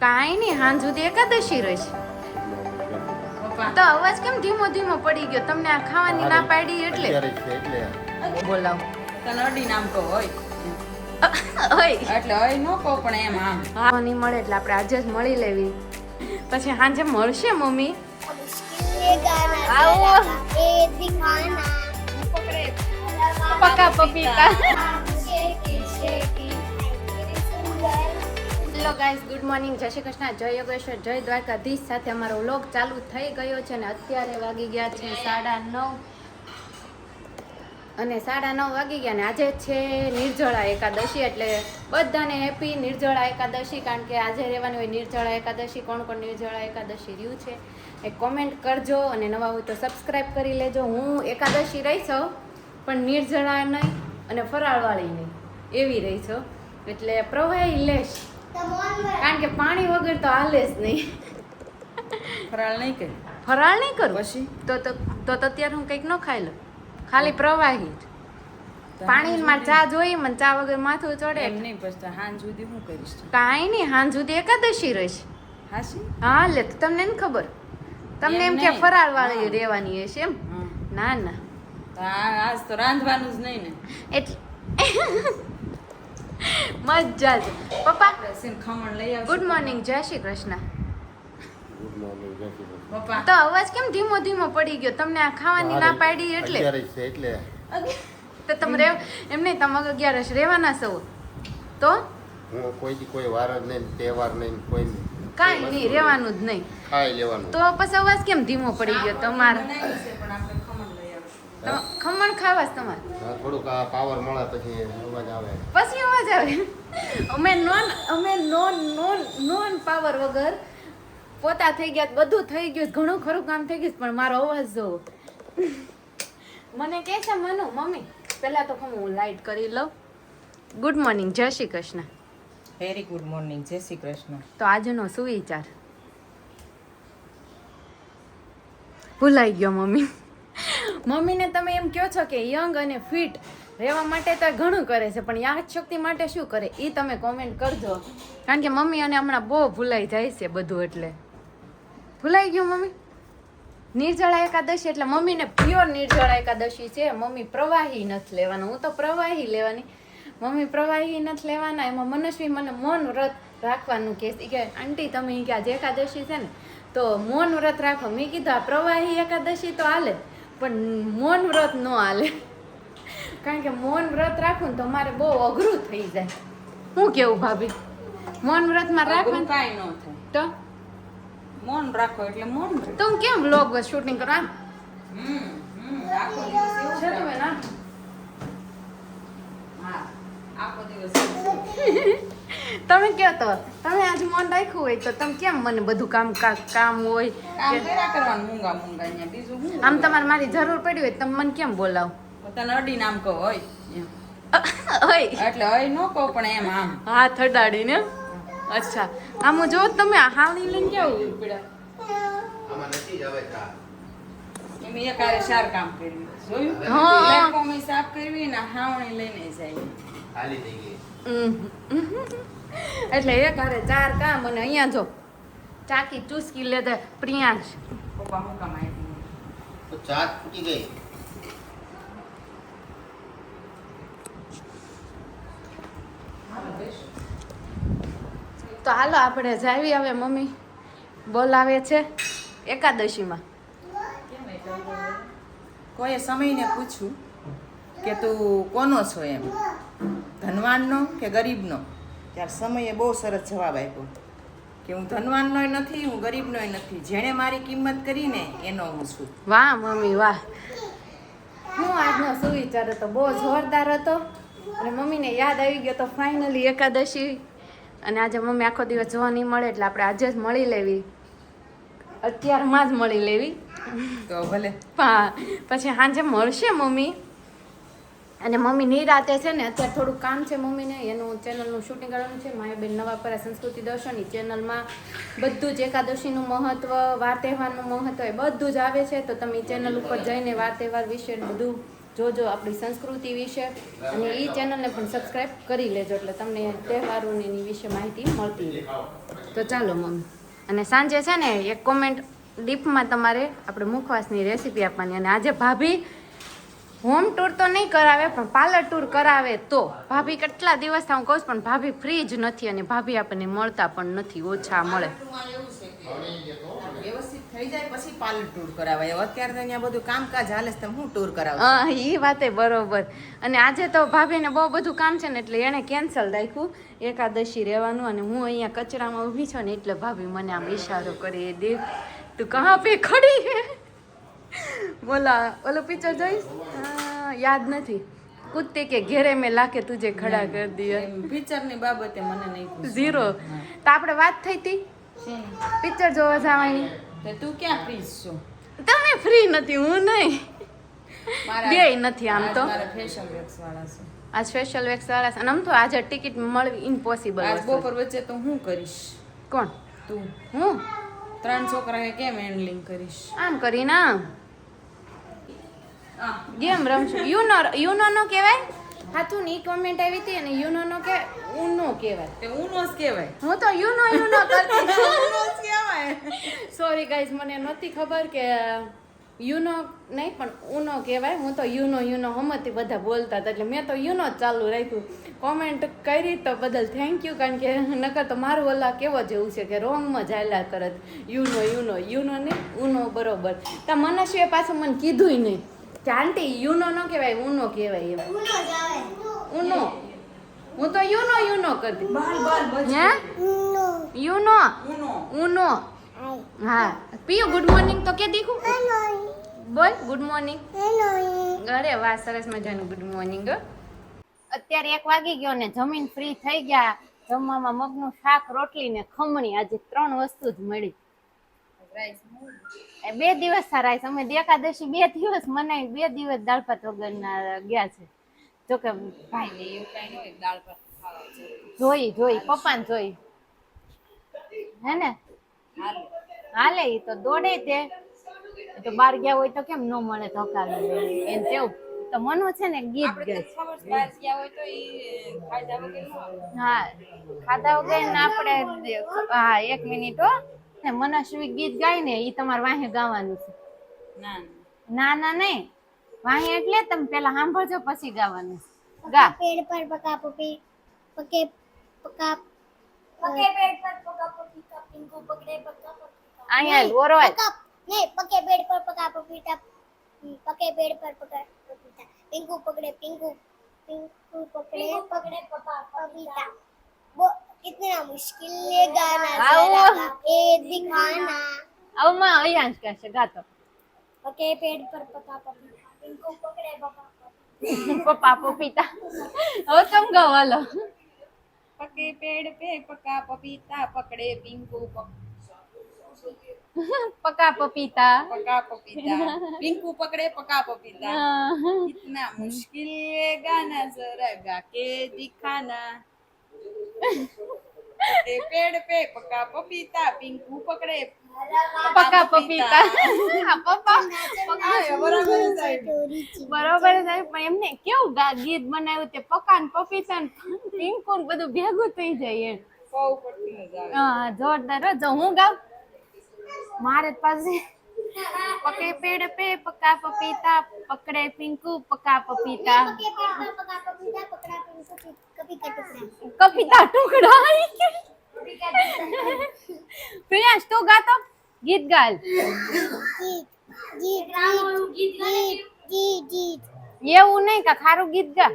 કાંઈ નહીં હાં સુધી એકાદશી રહેશે તો અવાજ કેમ ધીમો ધીમો પડી ગયો? તમને આ ખાવાની ના પાડી એટલે? બોલાવો? તને નામ તો હોય. એટલે એમ આમ. નહીં મળે એટલે આપણે આજે જ મળી લેવી. પછી સાંજે મળશે મમ્મી? પકા પપીતા. Hello guys good morning. જય શ્રી કૃષ્ણ. જય યોગેશ્વર, જય દ્વારકાધીશ. સાથે અમારો વ્લોગ ચાલુ થઈ ગયો છે અને અત્યારે વાગી ગયા છે સાડા નવ. અને સાડા નવ વાગી ગયા ને આજે છે નિર્જળા એકાદશી, એટલે બધાને હેપી નિર્જળા એકાદશી, કારણ કે આજે રહેવાની હોય નિર્જળા એકાદશી. કોણ કોણ નિર્જળા એકાદશી રહ્યું છે એ કોમેન્ટ કરજો અને નવા હોય તો સબસ્ક્રાઈબ કરી લેજો. હું એકાદશી રહી છું, પણ નિર્જળા નહીં અને ફરાળવાળી નહીં. એવી રહી છું. એટલે પ્રવાહી લેશ કારણ કે પાણી વગર તો હાલે જ નહીં. ફરાળ નહીં કરી. ફરાળ નહીં કરું? પછી? તો તો તો અત્યારે હું કંઈક ન ખાઈ લઉં. ખાલી પ્રવાહી પાણી માં ચા જોઈ મને ચા વગર માથું ચડે. એમ નહીં પછી હાંજ સુધી હું કરીશ કાંઈ નહીં હાંજ સુધી એકાદશી રહીશ. હા લે તો તમને નહીં ખબર. તમને એમ કે ફરાળ વાળી રહેવાની હશે એમ? ના ના. આજ તો રાંધવાનું જ નહીં ને. એટલે મજા જ. પપ્પા? ખમણ લઈ આવશું. ગુડ મોર્નિંગ જય શ્રી કૃષ્ણ. ગુડ મોર્નિંગ જય શ્રી કૃષ્ણ. તો અવાજ કેમ ધીમો ધીમો પડી ગયો? તમને આ ખાવાની ના પાડી એટલે? એટલે. તો તમે રેવ એમ નહીં તમે અગિયારસ રહેવાના સૌ તો? હું કોઈ કોઈ વાર જ નહીં તહેવાર નહીં કોઈ નહીં. કાંઈ નહીં રહેવાનું જ નહીં. ખાઈ લેવાનું. તો પછી અવાજ કેમ ધીમો પડી ગયો તમારે બનાવ્યું છે પણ આપણે ખમણ લઈ આવશું તો ખમણ ખાવા તમારે? થોડુંક આ પાવર મળે પછી અવાજ આવે. પછી અવાજ આવે? અમે નોન અમે નોન નોન નોન પાવર વગર પોતા થઈ ગયા બધું થઈ ગયું ઘણું ખરું કામ થઈ ગયું પણ મારો અવાજ જો મને કહે છે મનુ મમ્મી પહેલા તો હું લાઇટ કરી લઉં. ગુડ મોર્નિંગ જય Shri Krishna. Very good morning જય શ્રી કૃષ્ણ. તો આજનો સુવિચાર. ભૂલાઈ ગયો મમ્મી. મમ્મીને તમે એમ કહો છો કે યંગ અને ફિટ રહેવા માટે તો ઘણું કરે છે, પણ યાદ શક્તિ માટે શું કરે? એ તમે કોમેન્ટ કરજો. કારણ કે મમ્મી અને હમણાં બહુ ભૂલાઈ જાય છે બધું એટલે. ભૂલાઈ ગયું મમ્મી? નિર્જળા એકાદશી એટલે મમ્મીને પ્યોર નિર્જળા એકાદશી છે. મમ્મી પ્રવાહી નથી લેવાનું. હું તો પ્રવાહી લેવાની. મમ્મી પ્રવાહી નથી લેવાના. એમાં મનસ્વી મને મૌન વ્રત રાખવાનું કહે કે, આંટી, તમે કે આજે એકાદશી છે ને, તો મૌન વ્રત રાખો. મેં કીધું, આ પ્રવાહી એકાદશી તો હાલે પણ મૌન વ્રત ન હાલે. કારણ કે મૌન વ્રત રાખું ને તો મારે બહુ અઘરું થઈ જાય. હું કેવું ભાભી? મૌન વ્રતમાં રાખવાનું? કાંઈ ન થાય. તો? મૌન રાખો એટલે મૌન તો હું કેમ બ્લોગ શૂટિંગ કરવા હમ હમ આખો દિવસ એવું છે જ તમે ના હા આખો દિવસ એવું જ. તમે કહો તો તમે આજ મન રાખ્યું હોય તો તમે કેમ મને બધું કામ કામ હોય? કામ કે કર્યા કરવાનું મૂંગા મૂંગા અહીંયા બીજું શું આમ તમારે મારી જરૂર પડી હોય તો તમે મને કેમ બોલાવો? તને અડી નામ કહો હોય. એટલે હોય ન કહો પણ એમ આમ. હાથ અડાડીને અચ્છા. આમ જો તમે હાવણી લઈને કેવું ઉપડ્યા આમાં નથી જ એમ એક હારે ચાર કામ કર્યું. જોયું? હા. સાફ કરવી ને હાવણી લઈને જાય. ખાલી થઈ ગઈ. હમ. એટલે એક હારે ચાર કામ અને અહીંયા જો ચાકી ચૂસકી દે પ્રિયાંશ. પપ્પા હું કામ આવી તો ચાક ફૂટી ગઈ. તો હાલો આપણે જાવી હવે મમ્મી. બોલાવે છે એકાદશીમાં. કોઈએ સમયને પૂછ્યું? કે તું કોનો છો એમ? ધનવાનનો કે ગરીબનો? ત્યારે સમયે બહુ સરસ જવાબ આપ્યો. કે હું ધનવાનનોય નથી હું ગરીબનોય નથી. જેણે મારી કિંમત કરીને એનો હું છું. વાહ મમ્મી વાહ. હું આજનો સુવિચાર હતો. બહુ જોરદાર હતો. અને મમ્મીને યાદ આવી ગયો તો ફાઇનલી એકાદશી. અને આજે મમ્મી આખો દિવસ જોવા નહીં મળે એટલે આપણે આજે જ મળી લેવી. અત્યારમાં જ મળી લેવી. તો ભલે. હા પછી સાંજે મળશે મમ્મી? અને મમ્મી નિરાતે છે ને અત્યારે થોડું કામ છે મમ્મીને, એનું ચેનલનું શૂટિંગ કરવાનું છે. માયાબેન નવાપરા સંસ્કૃતિ દર્શન ઈ ચેનલમાં બધું જ એકાદશીનું મહત્વ, વાર તહેવારનું મહત્વ એ બધું જ આવે છે. તો તમે એ ચેનલ ઉપર જઈને વાર તહેવાર વિશે બધું જોજો આપણી સંસ્કૃતિ વિશે. અને એ ચેનલને પણ સબસ્ક્રાઈબ કરી લેજો. એટલે તમને તહેવારોની એની વિશે માહિતી મળતી રહે. તો ચાલો મમ્મી. અને સાંજે છે ને એક કોમેન્ટ ડીપમાં તમારે આપણે મુખવાસની રેસીપી આપવાની. અને આજે ભાભી હોમ ટૂર તો નહીં કરાવે પણ પાર્લર ટૂર કરાવે તો. ભાભી કેટલા દિવસ હું કહું છું પણ ભાભી ફ્રી જ નથી અને ભાભી આપણને મળતા પણ નથી ઓછા મળે. વ્યવસ્થિત થઈ જાય પછી પાર્લર ટૂર કરાવાય. અત્યારે અહીંયા બધું કામકાજ હાલે છે હું ટૂર કરાવું હા એ વાતે બરોબર. અને આજે તો ભાભીને બહુ બધું કામ છે ને એટલે એણે કેન્સલ રાખ્યું. એકાદશી રહેવાનું અને હું અહીંયા કચરામાં ઊભી છું ને એટલે ભાભી મને આમ ઈશારો કરી દે તું કહા પે ખડી હે? બોલા ઓલો પિક્ચર જોઈશ? યાદ નથી. કુત્તે કે ઘેરે મેં લાખે તુજે ખડા કરી દિયા પિક્ચરની બાબતે મને નહીં ઝીરો તો આપણે વાત થઈ હતી પિક્ચર જોવા જવાની. તો તું ક્યાં ફ્રી છો? તમે ફ્રી નથી હું નહીં. બે નથી આમ તો. આજ વેક્સ વાળા છે. આ સ્પેશિયલ વેક્સ વાળા છે. અને આમ તો આજે ટિકિટ મળવી ઇમ્પોસિબલ આજ બપોર વચ્ચે તો હું કરીશ? કોણ? તું. હું? ત્રણ છોકરાએ કેમ હેન્ડલિંગ કરીશ? આમ કરીને આમ? ગેમ રમશું યુનો યુનો નો કહેવાય? હાથું ની કોમેન્ટ આવી હતી અને યુનો નો કે ઉનો કહેવાય. તે જ કહેવાય. હું તો યુનો યુનો કરતી ઉનોસ કહેવાય. સોરી ગાઈઝ મને નહોતી ખબર કે યુનો નહીં પણ ઉનો કહેવાય. હું તો યુનો યુનો હમતી બધા બોલતા હતા એટલે મેં તો યુનો જ ચાલુ રાખ્યું. કોમેન્ટ કરી તો બદલ થેન્ક યુ કારણ કે નકર તો મારું ઓલા કેવો જેવું છે કે રોંગમાં જાયલા કરત. યુનો યુનો યુનો નહીં ઉનો બરોબર. તો મનસ્વીએ પાછું મને કીધુંય નહીં. આંટી યુનો ન કહેવાય ઉનો કહેવાય એમ. ઉનો જ આવે. ઉનો હું તો યુનો યુનો કરતી. બાલ બાલ બચ હે? યુનો ઉનો હા. પીયુ ગુડ મોર્નિંગ તો કે દીકું હેલોઈ બોલ ગુડ મોર્નિંગ અરે વાહ સરસ મજાનું ગુડ મોર્નિંગ અત્યારે એક વાગી ગયો ને જમીન ફ્રી થઈ ગયા. જમવામાં મગનું શાક રોટલી ને ખમણી. આજે ત્રણ વસ્તુ જ મળી. બે દિવસ છે અમે એકાદશી બે દિવસ મનાવી બે દિવસ દાળ ભાત વગરના ગયા છે. જોકે ભાઈ જોઈ જોઈ પપ્પાને જોઈ. હે ને? હાલે. ઈ તો દોડે તે. તો બાર ગયા હોય તો કેમ ન મળે ધક્કા એમ કેવું? તો મનો છે ને ગીત ગાય હા ખાધા વગર ને આપણે હા એક મિનિટ હો. ને મનસ્વી ગીત ગાય ને એ તમારે વાહે ગાવાનું છે. ના ના. નહીં. વાહે એટલે તમે પેલા સાંભળજો પછી ગાવાનું ગા. પેડ પર પકા પપી પકે પકા પકે પેડ પર પકા પપી કપિંગો પકડે પકા પપી આયા ઓરવાય. નહીં પકે પેડ પર પકા પપી તા પકે પેડ પર પકા પપી તા પિંગુ પકડે પિંગુ પિંગુ પકડે પકડે પકા પપી તા कितना मुश्किल ये गाना आओ। जरा गा के दिखाना આવમાં અહીંયા જ કહેશે ગાતો पके पेड़ पर पका पपीता पिंकू पकड़े पका पपीता પપ્પા પપીતા હવે તમે ગાઓ હાલો પકે પેડ પે પકા પપીતા પકડે પિંકુ પકા પપીતા પકા પપીતા પિંકુ પકડે પકા પપીતા इतना मुश्किल ये गाना जरा गा के પેડ પે પકા પપીતા પિંકુ પકડે. પકા પપીતા. પપ્પા બરોબર સાહેબ. પણ એમને કેવું ગીત બનાવ્યું તે પકા ને પપીતા ને પિંકુ ને બધું ભેગું થઈ જાય એમ. જોરદાર. જો હું ગાઉં? મારે પાસે पके पेड़ पे पका पपीता पकड़े पिंकू पका पपीता पके पेड़ पे पका पपीता पकड़ा पिंकू कभी का टुकड़ा कभी का टुकड़ा प्रियांश तो गा तो गीत गाल गीत गीत गीत गीत गीत ये वो नहीं का खारू गीत गा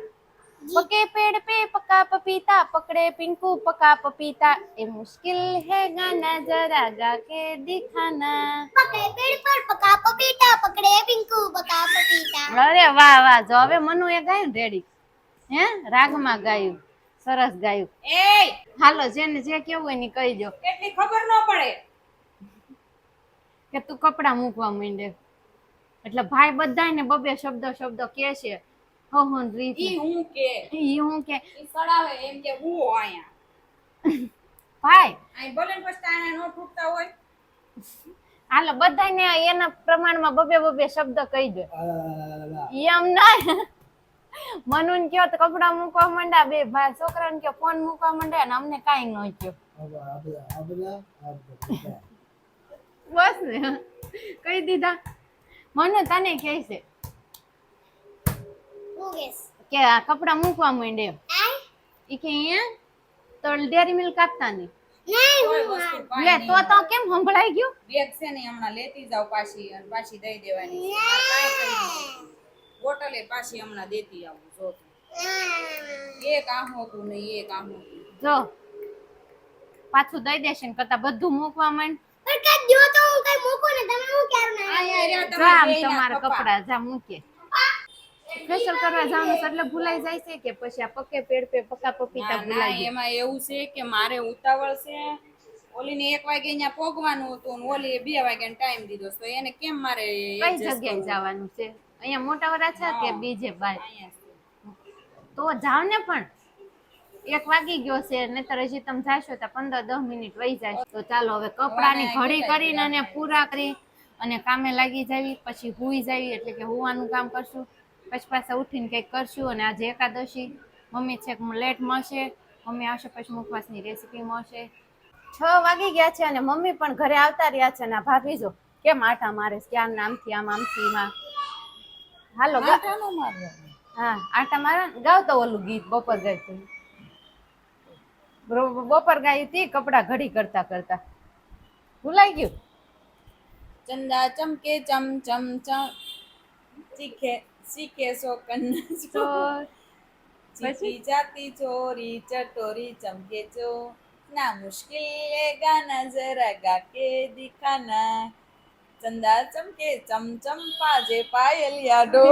પકે પેડ પે પકા પપીતા પકડે પિંકુ પકા પપીતા એ મુશ્કિલ હે ગાના જરા ગા કે દિખાના. પકે પેડ પર પકા પપીતા પકડે પિંકુ પકા પપીતા અરે વાહ વાહ. જો હવે મનુ એ ગાયું રેડી. હે? રાગમાં ગાયું. સરસ ગાયું. એ હાલો જેને જે કેવું હોય એની કહી દો. કેટલી ખબર ન પડે. કે તું કપડા મૂકવા માંડે. એટલે ભાઈ બધાને બબે શબ્દો શબ્દ કે છે. હો હોન રીત ઈ હું કે? ઈ હું કે? ઈ સડાવે એમ કે હું આયા ભાઈ. આઈ બોલે ને પછી તાણે નો ફૂટતા હોય. હાલો બધાને એના પ્રમાણમાં બબે બબે શબ્દ કહી દે. એમ ના. મનુન કયો તો કપડા મૂકવા માંડ્યા બે ભાઈ છોકરાને કયો ફોન મૂકવા માંડ્યા ને અમને કાંઈ ન કયો બસ ને. કહી દીધા. મને તને કહે છે કે આ કપડા મૂકવા માંડે. ઈ કે અહીંયા તો ડેરી મિલ્ક આપતા નહીં. લે તો તો કેમ સંભળાઈ ગયું? બેગ છે ને હમણાં લેતી જાવ પાછી અને પાછી દઈ દેવાની. બોટલે પાછી હમણાં દેતી આવું જો. એક આહો તું ને એક આહો જો. પાછું દઈ દેશે ને કરતા બધું મૂકવા માંડ. પણ કઈ દ્યો તો હું કઈ મૂકું ને તમે હું ક્યારે ના બેયના તમારા કપડા જા મૂકે. ફેશિયલ કરવા જવાનું છે એટલે ભૂલાઈ જાય છે કે પછી આ પકે પેડ પે પકા પપીતા ભૂલાઈ જાય એમાં એવું છે કે મારે ઉતાવળ છે. ઓલીને એક વાગે અહીંયા પોગવાનું હતું ને ઓલી બે વાગે ટાઈમ દીધો તો એને કેમ મારે કઈ જગ્યાએ જવાનું છે? અહીંયા મોટા વરા છે કે બીજે બાર? તો જાવ ને પણ. એક વાગી ગયો છે નહીતર હજી તમે જાશો તો પંદર દસ મિનિટ વહી જાય તો ચાલો હવે કપડાની ઘડી કરીને અને પૂરા કરી અને કામે લાગી જાવી પછી હુઈ જાવી એટલે કે હુવાનું કામ કરશું. પછી પાછા ઉઠીને કંઈક કરશું અને આજે એકાદશી. મમ્મી છે કે લેટ મળશે. મમ્મી આવશે પછી મુખવાસની રેસીપી મળશે. છ વાગી ગયા છે અને મમ્મી પણ ઘરે આવતા રહ્યા છે અને ભાભી જો કેમ આટા મારે ક્યાં આમથી આમ આમથી માં હાલો. હા આટા મારા ગાવ તો ઓલું ગીત બપોર ગાય તું બપોર ગાય હતી કપડા ઘડી કરતા કરતા. ભૂલાઈ ગયું? ચંદા ચમકે ચમ ચમ ચમ. શીખે શીખે શોકન ચોર ચીચી જાતી ચોરી ચટોરી ચમકે ચો ના મુશ્કિલ લેગા જરા ગાકે દિખાના ચંદા ચમકે ચમચમ પાજે પાયલ યાડો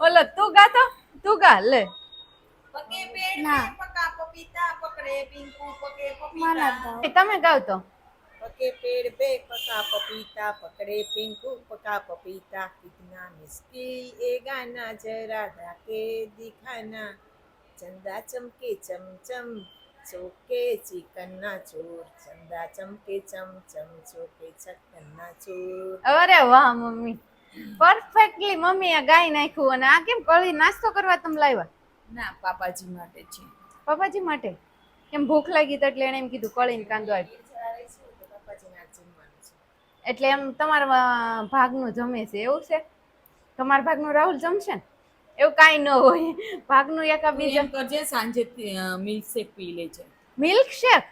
ઓલો તું ગા તો તું ગા લે પકે પેડ પકા પપીતા પકડે પિંકુ પકે પપીતા તમે ગાવ તો पके पेड़ पे पका पपीता पकड़े पिंकू पका पपीता कितना मुश्किल ये गाना जरा गा के दिखाना चंदा चमके चम चम चौके चिकन्ना चोर चंदा चमके चम चम चौके चकन्ना चोर અરે વાહ મમ્મી પરફેક્ટલી મમ્મી આ ગાઈ નાખ્યું અને આ કેમ કળી નાસ્તો કરવા તમે લાવ્યા ના પાપાજી માટે છે પપ્પાજી માટે કેમ ભૂખ લાગી તો એટલે એને એમ કીધું કળીને કાંદો આપ્યો એટલે એમ તમારા ભાગનું જમે છે એવું છે? તમારા ભાગનું રાહુલ જમશે ને? એવું કાંઈ ન હોય. ભાગનું એકા બીજા કરજે સાંજે મિલ્ક શેક પી લેજે. છે મિલ્કશેક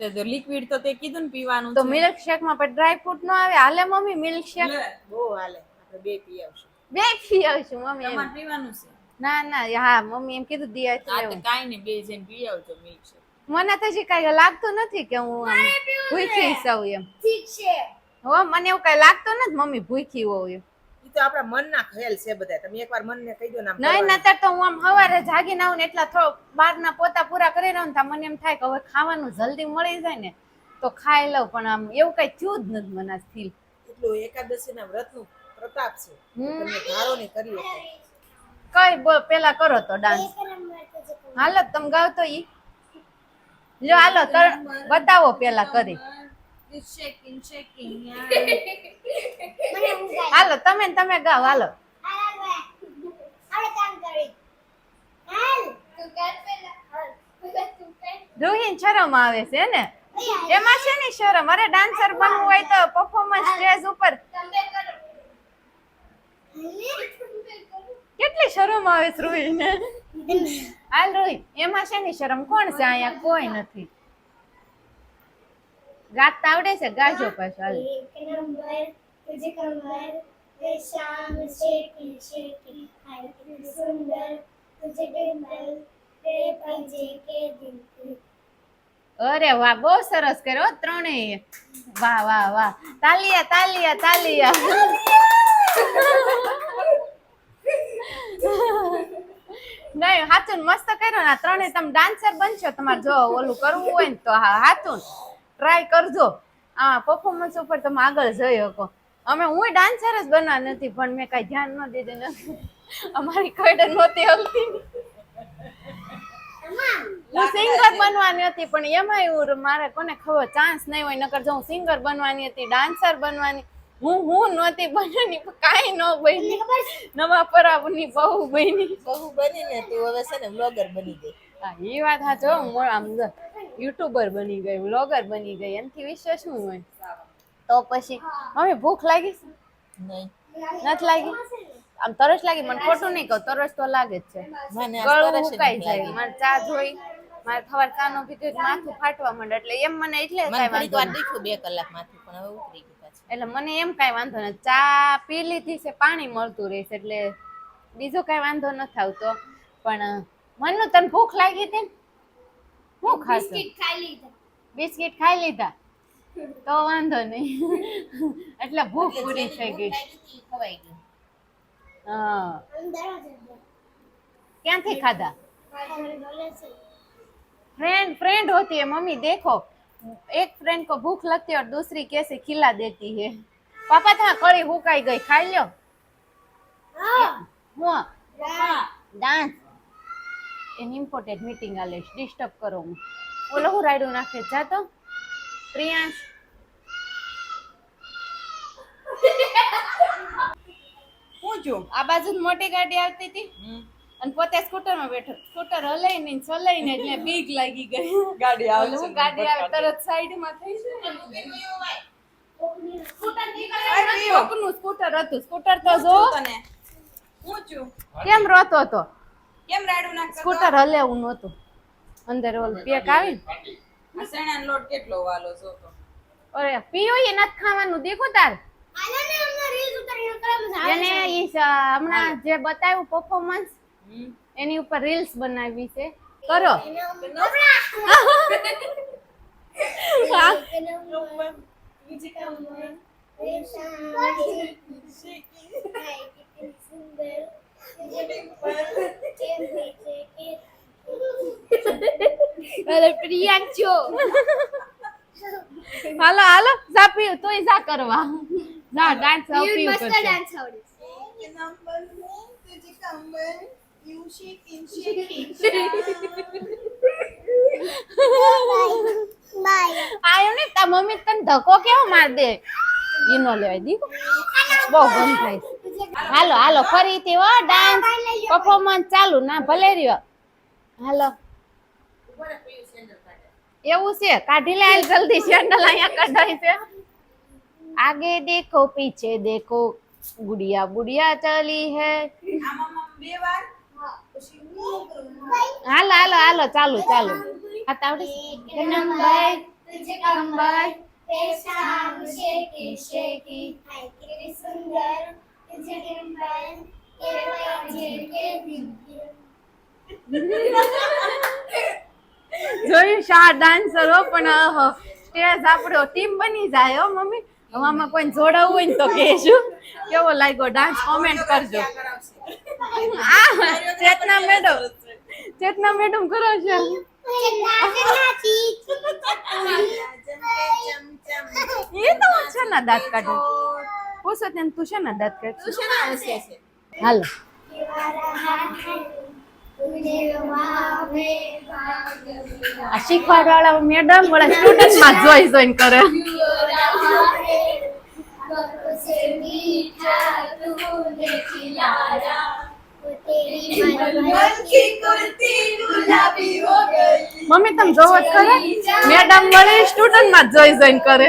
તે લિક્વિડ તો તે કીધું ને પીવાનું તો મિલ્કશેક મિલ્ક શેકમાં પણ ડ્રાય ફ્રૂટ નો આવે? હાલે મમ્મી મિલ્કશેક બહુ હાલે. આપણે બે પી આવશું. બે પી આવશું મમ્મી. તમારે પીવાનું છે? ના ના હા મમ્મી એમ કીધું દિયા તો કાંઈ નહીં બે જણ પી આવજો મિલ્ક શેક મને તો હજી કાંઈ લાગતું નથી કે હું આમ ભૂખી સૌ એમ. ઠીક છે. હો મને એવું કઈ લાગતું નથી મમ્મી ભૂખી હોઉં એમ. એ તો આપણા મનના ખ્યાલ છે બધા તમે એકવાર મનને કહી દો ને નહીં નતર તો હું આમ સવારે જાગીને આવું ને એટલા થોડો બહારના પોતા પૂરા કરી રહું ને મને એમ થાય કે હવે ખાવાનું જલ્દી મળી જાય ને તો ખાઈ લઉં. પણ આમ એવું કઈ થયું જ નથી મને ફીલ એટલું એકાદશીના વ્રતનું પ્રતાપ છે. હમ. તમે ધારો ને કરી કઈ બોલ પેલા કરો તો ડાન્સ. હાલો તમે ગાવ તો ઈ. લ્યો, હાલો, તર- બતાવો પેલા કરી. હાલો, તમે તમે ગાવ, હાલો. રૂહીન શરમ આવે છે ને? એમાં છે ને શરમ? અરે ડાન્સર બનવું હોય તો પરફોર્મન્સ સ્ટેજ ઉપર કેટલી શરમ આવે છે રૂહીને હાલ રૂહી એમાં છે ને શરમ કોણ છે અહીંયા કોઈ નથી ગાતા આવડે છે ગાજો પાછો હાલ एक नंबर तुझे कमर वे शाम शेकी शेकी हाय कितनी सुंदर तुझे डिम्पल तेरे पंजे के दिल की અરે વાહ બહુ સરસ કર્યો હો ત્રણેય વાહ વાહ વાહ તાલિયા તાલિયા તાલિયા નહીં હાચું મસ્ત કર્યો ને આ ત્રણેય તમે ડાન્સર બનશો, તમારે જો ઓલું કરવું હોય ને તો હા હાચું ટ્રાય કરજો. આ પરફોર્મન્સ ઉપર તમે આગળ જઈ શકો. અમે હું ડાન્સર જ બનવા નથી, પણ મેં કઈ ધ્યાન ન દીધું નથી અમારી કઈડ નહોતી હલતી. હું સિંગર બનવાની હતી, પણ એમાં એવું મારે કોને ખબર ચાન્સ નહીં હોય, નકર જો હું સિંગર બનવાની હતી ડાન્સર બનવાની હું હું નહોતી બની કાંઈ ન બની. નવા પરાબની બહુ બની. બહુ બની ને તું હવે છે ને બ્લોગર બની ગઈ. હા એ વાત સાચો હું. આમ યુટ્યુબર બની ગઈ વ્લોગર બની ગઈ. એનાથી વિશે શું હોય? તો પછી? હવે ભૂખ લાગી? નહીં. નથી લાગી? આમ તરસ લાગી? મને ખોટું નહીં કહું તરસ તો લાગે જ છે. મને ગળું તરસ ઉકાઈ જાય. મારે ચા જોઈ મારે ખબર ચા નો પીધું માથું ફાટવા માંડે. એટલે એમ મને એટલે. બે કલાક માથું પણ હવે ઉતરી ગયું. એટલે મને એમ કાંઈ વાંધો નથી. ચા પી લીધી છે પાણી મળતું રહેશે એટલે બીજો કાંઈ વાંધો નથી આવતો પણ મનનું તને ભૂખ લાગી હતી હું ખાસ બિસ્કિટ ખાઈ લીધા. બિસ્કિટ ખાઈ લીધા? તો વાંધો નહીં. એટલે ભૂખ પૂરી થઈ ગઈ. ખવાઈ ગઈ. હા. ક્યાંથી ખાધા? ફ્રેન્ડ ફ્રેન્ડ હોતી મમ્મી દેખો. एक फ्रेंड को भूख लगती है और दूसरी कैसे खिला देती है पापा था कड़ी हुकाई गई खाई लो હા હું હા ડાન્સ એન ઇમ્પોર્ટેન્ટ મીટિંગ આલે ડિસ્ટર્બ કરો હું ઓલો હું રાયડું નાખે જા તો પ્રિયાંશ હું છું આ બાજુ જ મોટી ગાડી આવતી હતી અને પોતે સ્કૂટરમાં બેઠો. સ્કૂટર હલાઈને ને ચલાઈને એટલે બીક લાગી ગઈ. ગાડી આવે હું ગાડી આવે તરત સાઈડમાં થઈ કોકનું સ્કૂટર હતું. સ્કૂટર તો જો. તને. હું છું કેમ રોતો હતો? કેમ રાડું નાખતો સ્કૂટર હલેવું નહોતું. અંદર ઓલ પેક આવી આ શેણાનો લોટ કેટલો વાલો છો તો? અરે પીયો એ નથી ખાવાનું. દેખો તાર. આના ને અમને રીલ્સ ઉતારીને કરવા મજા આવે એને. હમણાં જે બતાવ્યું પરફોર્મન્સ એની ઉપર રીલ્સ બનાવી છે. કરો. અરે પ્રિયાંક છો. હાલો હાલો જા તોય જા કરવા. જા ડાન્સ પીયું મસ્ત કરશે ડાન્સ આવડે આયો ને તા મમ્મી તને ધક્કો કેવો માર દે ઈ નો લેવાય બહુ ગમ થાય હાલો હાલો ફરીથી હો ડાન્સ પરફોર્મન્સ ચાલુ ના ભલે રહ્યો હાલો એવું છે કાઢી લે હાલ જલ્દી સેન્ડલ અહીંયા કઢાઈ છે આગે દેખો પીછે દેખો ગુડિયા બુડિયા ચલી હે બે વાર હાલો હાલો હાલો ચાલુ ચાલુ આ તાવડી નંબર तुझे कंबर पेशाब शेकी शेकी हाय कितनी सुंदर तुझे डिंपल के वजह के જોયું શા ડાન્સર હો પણ સ્ટેજ આપણો ટીમ બની જાય હો મમ્મી હવે આમાં કોઈ જોડાવું હોય ને તો કહેજો. કેવો લાગ્યો ડાન્સ કોમેન્ટ કરજો. ચેતના મેડમ. ચેતના મેડમ કરો છો. એ તો હું છે ને દાંત કાઢું પૂછો તેને તું છે ને દાંત કાઢ હાલો. આ શીખવાડવાળા મેડમ વાળા સ્ટુડન્ટમાં જોઈ જોઈન કરે. મમ્મી, તમે જોવો જ કરે મેડમ વળી સ્ટુડન્ટમાં જોઈ જોઈન કરે.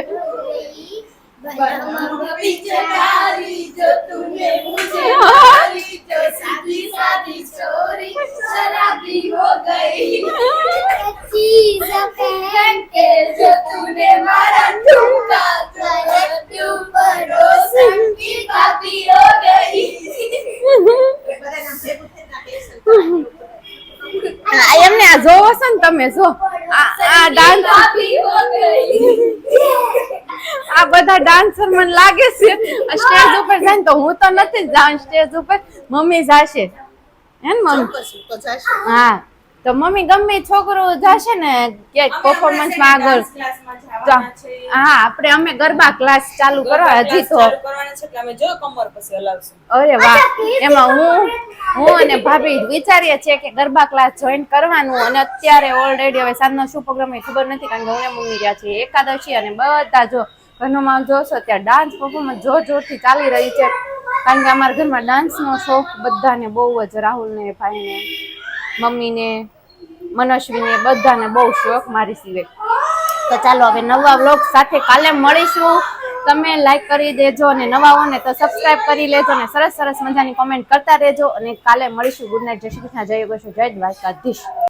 એમને આ જોવો છો ને તમે જો આ ડાન્સ આ બધા ડાન્સર મને લાગે છે. સ્ટેજ ઉપર જાય તો હું તો નથી જાઉં સ્ટેજ ઉપર. મમ્મી જાશે. હે ને મમ્મી? ચોક્કસ તો જાશું હા. તો મમ્મી ગમે છોકરો જાશે ને ક્યાંક પરફોર્મન્સમાં આગળ. હા આપણે અમે ગરબા ક્લાસ ચાલુ કરવા હજી તો. ચાલુ કરવાના છે એટલે અમે જો કમર પછી હલાવશું. અરે વાહ. એમાં હું હું અને ભાભી વિચારીએ છીએ કે ગરબા ક્લાસ જોઈન કરવાનું અને અત્યારે ઓલરેડી હવે સાંજનો શું પ્રોગ્રામ એ ખબર નથી કારણ કે હું મમ્મી રહ્યા છીએ એકાદશી અને બધા જો ઘરનો માલ જોશો, ત્યાં ડાન્સ પરફોર્મન્સ જોર જોરથી ચાલી રહી છે. કારણ કે અમારા ઘરમાં ડાન્સનો શોખ બધાને બહુ જ, રાહુલને, ભાઈને, મમ્મીને, મનસ્વીને બધાને બહુ શોખ મારી સિવાય. તો ચાલો હવે નવા વ્લોગ સાથે કાલે મળીશું. તમે લાઈક કરી દેજો અને નવા હો તો સબસ્ક્રાઇબ કરી લેજો અને સરસ સરસ મજાની કોમેન્ટ કરતા રહેજો. અને કાલે મળીશું. ગુડ નાઇટ જય શ્રી કૃષ્ણ. જય ગોશો. જય દ્વારકાધીશ.